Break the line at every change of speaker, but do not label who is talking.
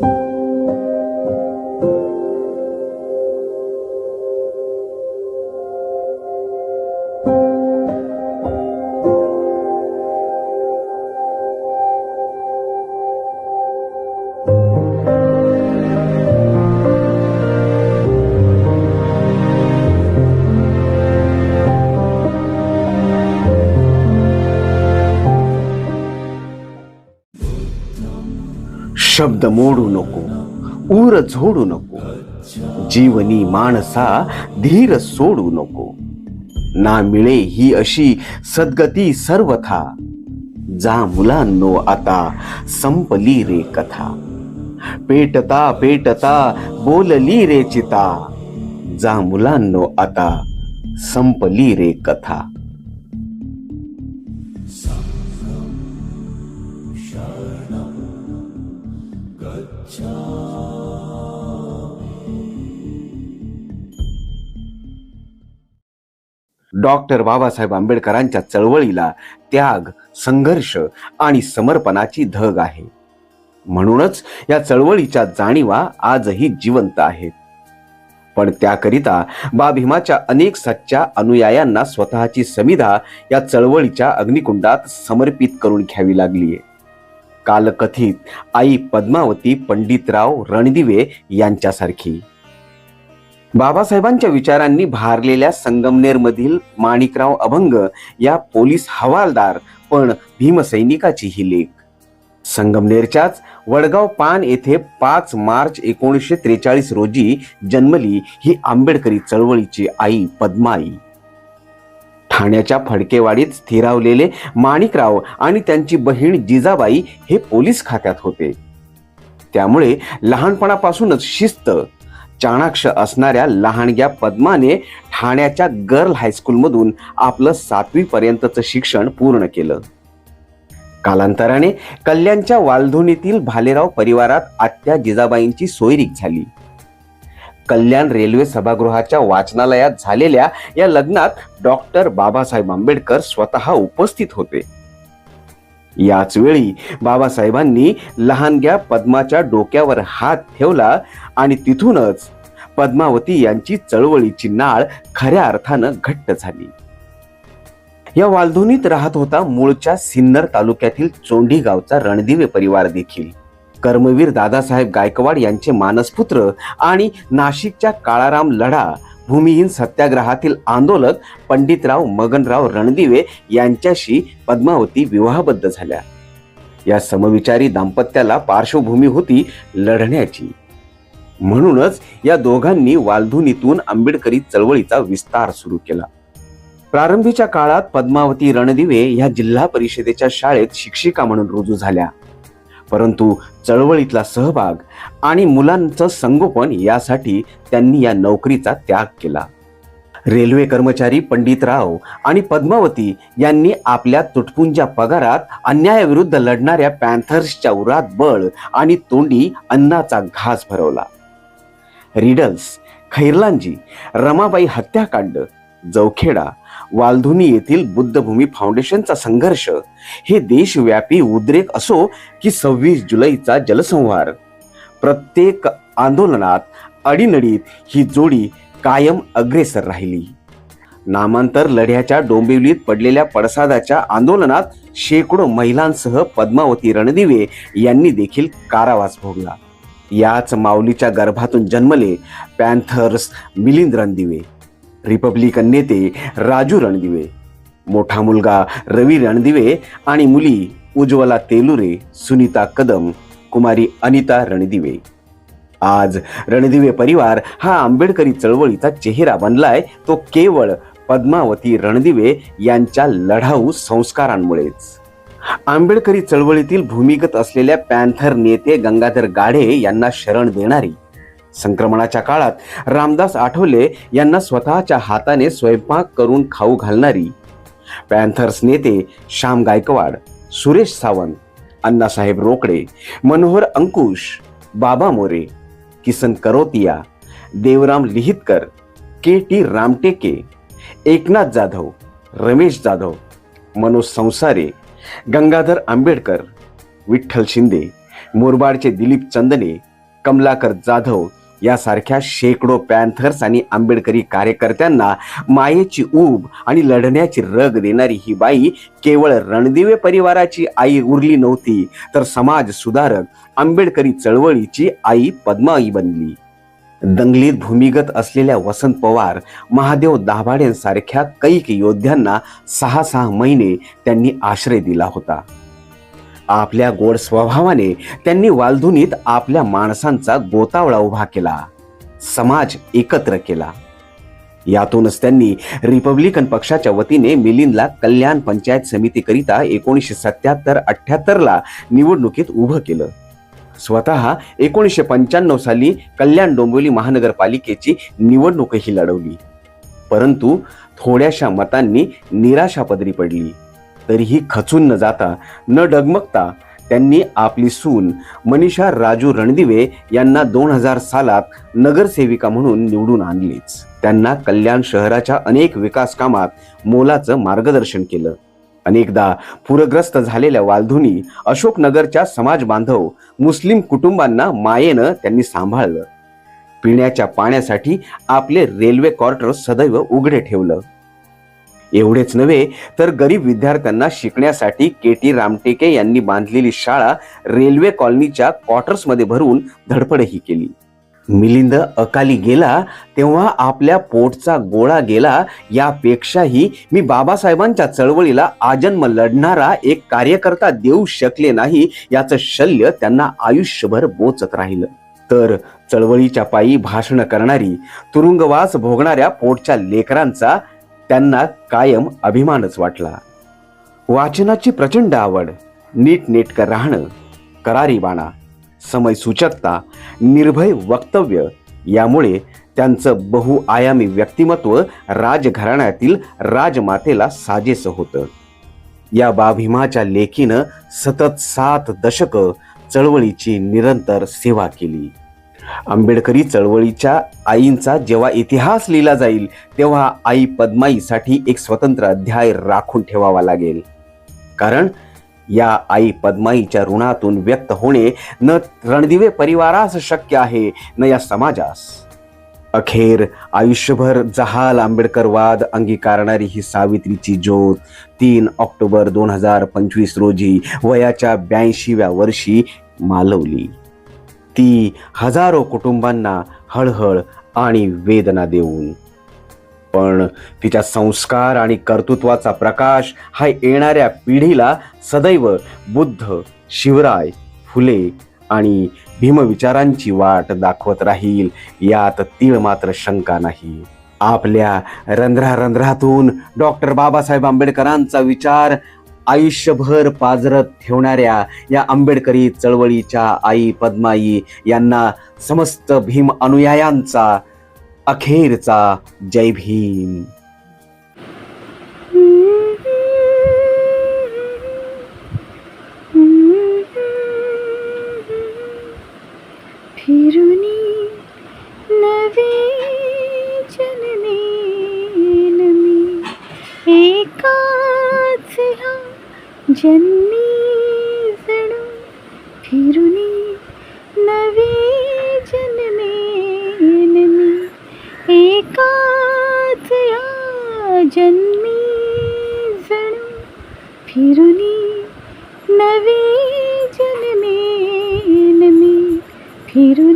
you. शब्द मोडू नको ऊर झोडू नको जीवनी माणसा धीर सोडू नको. ना मिळे ही अशी सद्गती सर्वथा जा मुलांनो आता संपली रे कथा. पेटता पेटता बोलली रे चिता जा मुलांनो आता संपली रे कथा. डॉक्टर बाबासाहेब आंबेडकरांच्या चळवळीला त्याग संघर्ष आणि समर्पणाची धग आहे. म्हणूनच या चळवळीच्या जाणीवा आजही जिवंत आहेत. पण त्याकरिता बा भीमाच्या अनेक सच्च्या अनुयायांना स्वतःची समिधा या चळवळीच्या अग्निकुंडात समर्पित करून घ्यावी लागलीये कालकथित आई पद्मावती पंडितराव रणदिवे यांच्यासारखी. बाबासाहेबांच्या विचारांनी भारलेल्या संगमनेरमधील माणिकराव अभंग या पोलीस हवालदार पण भीमसैनिकाची ही लेख. संगमनेरच्याच वडगाव पान येथे पाच मार्च एकोणीसशे त्रेचाळीस रोजी जन्मली ही आंबेडकरी चळवळीची आई पद्माई. ठाण्याच्या फडकेवाडीत स्थिरावलेले माणिकराव आणि त्यांची बहीण जिजाबाई हे पोलीस खात्यात होते. त्यामुळे लहानपणापासूनच शिस्त चाणाक्ष असणाऱ्या लहानग्या पद्माने ठाण्याच्या गर्ल हायस्कूलमधून आपलं सातवी पर्यंतचं शिक्षण पूर्ण केलं. कालांतराने कल्याणच्या वालधुनीतील भालेराव परिवारात आत्या जिजाबाईंची सोयरीक झाली. कल्याण रेल्वे सभागृहाच्या वाचनालयात झालेल्या या लग्नात डॉक्टर बाबासाहेब आंबेडकर स्वतः उपस्थित होते. याच वेळी बाबासाहेबांनी लहानग्या पद्माच्या डोक्यावर हात ठेवला आणि तिथूनच पद्मावती यांची चळवळीची नाळ खऱ्या अर्थानं घट्ट झाली. या वालधुनीत राहत होता मूळच्या सिन्नर तालुक्यातील चोंडी गावचा रणदिवे परिवार देखील. कर्मवीर दादासाहेब गायकवाड यांचे मानसपुत्र आणि नाशिकच्या काळाराम लढा भूमिहीन सत्याग्रहातील आंदोलक पंडितराव मगनराव रणदिवे यांच्याशी पद्मावती विवाहबद्ध झाल्या. या समविचारी दाम्पत्याला पार्श्वभूमी होती लढण्याची. म्हणूनच या दोघांनी वालधुनीतून आंबेडकरी चळवळीचा विस्तार सुरू केला. प्रारंभीच्या काळात पद्मावती रणदिवे ह्या जिल्हा परिषदेच्या शाळेत शिक्षिका म्हणून रुजू झाल्या. परंतु चळवळीतला सहभाग आणि मुलांचं संगोपन यासाठी त्यांनी या नोकरीचा त्याग केला. रेल्वे कर्मचारी पंडितराव आणि पद्मावती यांनी आपल्या तुटपुंज्या पगारात अन्यायाविरुद्ध लढणाऱ्या पॅन्थर्सच्या उरात बळ आणि तोंडी अन्नाचा घास भरवला. रिडल्स खैरलांजी रमाबाई हत्याकांड जवखेडा वालधुनी येथील बुद्धभूमी फाउंडेशनचा संघर्ष. हे देशव्यापी उद्रेक असो की सव्वीस जुलैचा जलसंहार प्रत्येक आंदोलनात अडीनडीत ही जोडी कायम अग्रेसर राहिली. नामांतर लढ्याच्या डोंबिवलीत पडलेल्या पडसादाच्या आंदोलनात शेकडो महिलांसह पद्मावती रणदिवे यांनी देखील कारावास भोगला. याच माऊलीच्या गर्भातून जन्मले पॅन्थर्स मिलिंद रणदिवे. रिपब्लिकन नेते राजू रणदिवे मोठा मुलगा रवी रणदिवे आणि मुली उज्ज्वला तेलुरे सुनीता कदम कुमारी अनिता रणदिवे. आज रणदिवे परिवार हा आंबेडकरी चळवळीचा चेहरा बनलाय तो केवळ पद्मावती रणदिवे यांच्या लढाऊ संस्कारांमुळेच. आंबेडकरी चळवळीतील भूमिगत असलेल्या पॅन्थर नेते गंगाधर गाढे यांना शरण देणारी संक्रमणाच्या काळात रामदास आठवले यांना स्वतःच्या हाताने स्वयंपाक करून खाऊ घालणारी. पॅन्थर्स नेते श्याम गायकवाड सुरेश सावंत अण्णासाहेब रोकडे मनोहर अंकुश बाबा मोरे किसन करोतिया देवराम लिहितकर के टी रामटेके एकनाथ जाधव रमेश जाधव मनोज संसारे गंगाधर आंबेडकर विठ्ठल शिंदे मुरबाडचे दिलीप चंदने कमलाकर जाधव यासारख्या शेकडो पॅन्थर्स आणि आंबेडकरी कार्यकर्त्यांना मायेची ऊब आणि लढण्याची रग देणारी ही बाई केवळ रणदिवे परिवाराची आई उरली नव्हती तर समाज सुधारक आंबेडकरी चळवळीची आई पद्माई बनली. दंगलीत भूमिगत असलेल्या वसंत पवार महादेव दाभाडेंसारख्या कैक योद्ध्यांना सहा सहा महिने त्यांनी आश्रय दिला होता. आपल्या गोड स्वभावाने त्यांनी वालधुनीत आपल्या माणसांचा गोतावळा उभा केला. समाज एकत्र केला. यातूनच त्यांनी रिपब्लिकन पक्षाच्या वतीने मिलिंदला कल्याण पंचायत समितीकरिता एकोणीसशे सत्याहत्तर अठ्याहत्तरला निवडणुकीत उभं केलं. स्वतः एकोणीसशे पंच्याण्णव साली कल्याण डोंबिवली महानगरपालिकेची निवडणूकही लढवली. परंतु थोड्याशा मतांनी निराशा पदरी पडली. तरीही खचून न जाता न डगमगता त्यांनी आपली सून मनीषा राजू रणदिवे यांना दोन हजार सालात नगरसेविका म्हणून निवडून आणलीच. त्यांना कल्याण शहराच्या अनेक विकास कामात मोलाचं मार्गदर्शन केलं. अनेकदा पूरग्रस्त झालेल्या वालधुनी अशोकनगरच्या समाज बांधव मुस्लिम कुटुंबांना मायेनं त्यांनी सांभाळलं. पिण्याच्या पाण्यासाठी आपले रेल्वे क्वार्टर सदैव उघडे ठेवलं. एवढेच नव्हे तर गरीब विद्यार्थ्यांना शिकण्यासाठी के टी रामटेके यांनी बांधलेली शाळा रेल्वे कॉलनीच्या क्वार्टर्समध्ये भरून धडपडही केली. मिलिंद अकाली गेला तेव्हा आपल्या पोटचा गोळा गेला यापेक्षाही मी बाबासाहेबांच्या चळवळीला आजन्म लढणारा एक कार्यकर्ता देऊ शकले नाही याचं शल्य त्यांना आयुष्यभर बोचत राहिलं. तर चळवळीच्या पायी भाषण करणारी तुरुंगवास भोगणाऱ्या पोटच्या लेकरांचा त्यांना कायम अभिमानच वाटला. वाचनाची प्रचंड आवड नीटनेटकं राहणं करारीबाणा समयसूचकता समय सूचकता निर्भय वक्तव्य यामुळे त्यांचं बहुआयामी व्यक्तिमत्व राजघराण्यातील राजमातेला साजेसं होतं. या बाभिमाच्या लेखीनं सतत सात दशकं चळवळीची निरंतर सेवा केली. आंबेडकरी चळवळीच्या आईंचा जेव्हा इतिहास लिहिला जाईल तेव्हा आई पद्माईसाठी एक स्वतंत्र अध्याय राखून ठेवावा लागेल. कारण या आई पद्माईच्या ऋणातून व्यक्त होणे न रणदिवे परिवारास शक्य आहे न या समाजास. अखेर आयुष्यभर जहाल आंबेडकरवाद अंगीकारणारी ही सावित्रीची ज्योत तीन ऑक्टोबर दोन हजार पंचवीस रोजी वयाच्या ब्याऐंशीव्या वर्षी मालवली. ती हजारो कुटुंबांना हळहळ आणि वेदना देऊन. पण तिच्या संस्कार आणि कर्तृत्वाचा प्रकाश हा येणाऱ्या पिढीला सदैव बुद्ध शिवराय फुले आणि भीमविचारांची वाट दाखवत राहील यात तीळ मात्र शंका नाही. आपल्या रंध्रारंध्रातून डॉक्टर बाबासाहेब आंबेडकरांचा विचार आयुष्यभर पाजरत ठेवणाऱ्या या आंबेडकरी चळवळीच्या आई पद्माई यांना समस्त भीम अनुयायांचा अखेरचा जय भीम.
जन्मी जणू फिरुनी नवी जननी नमी एकाच या जन्मी जणू फिरुनी नवी जननी नमी फिरुनी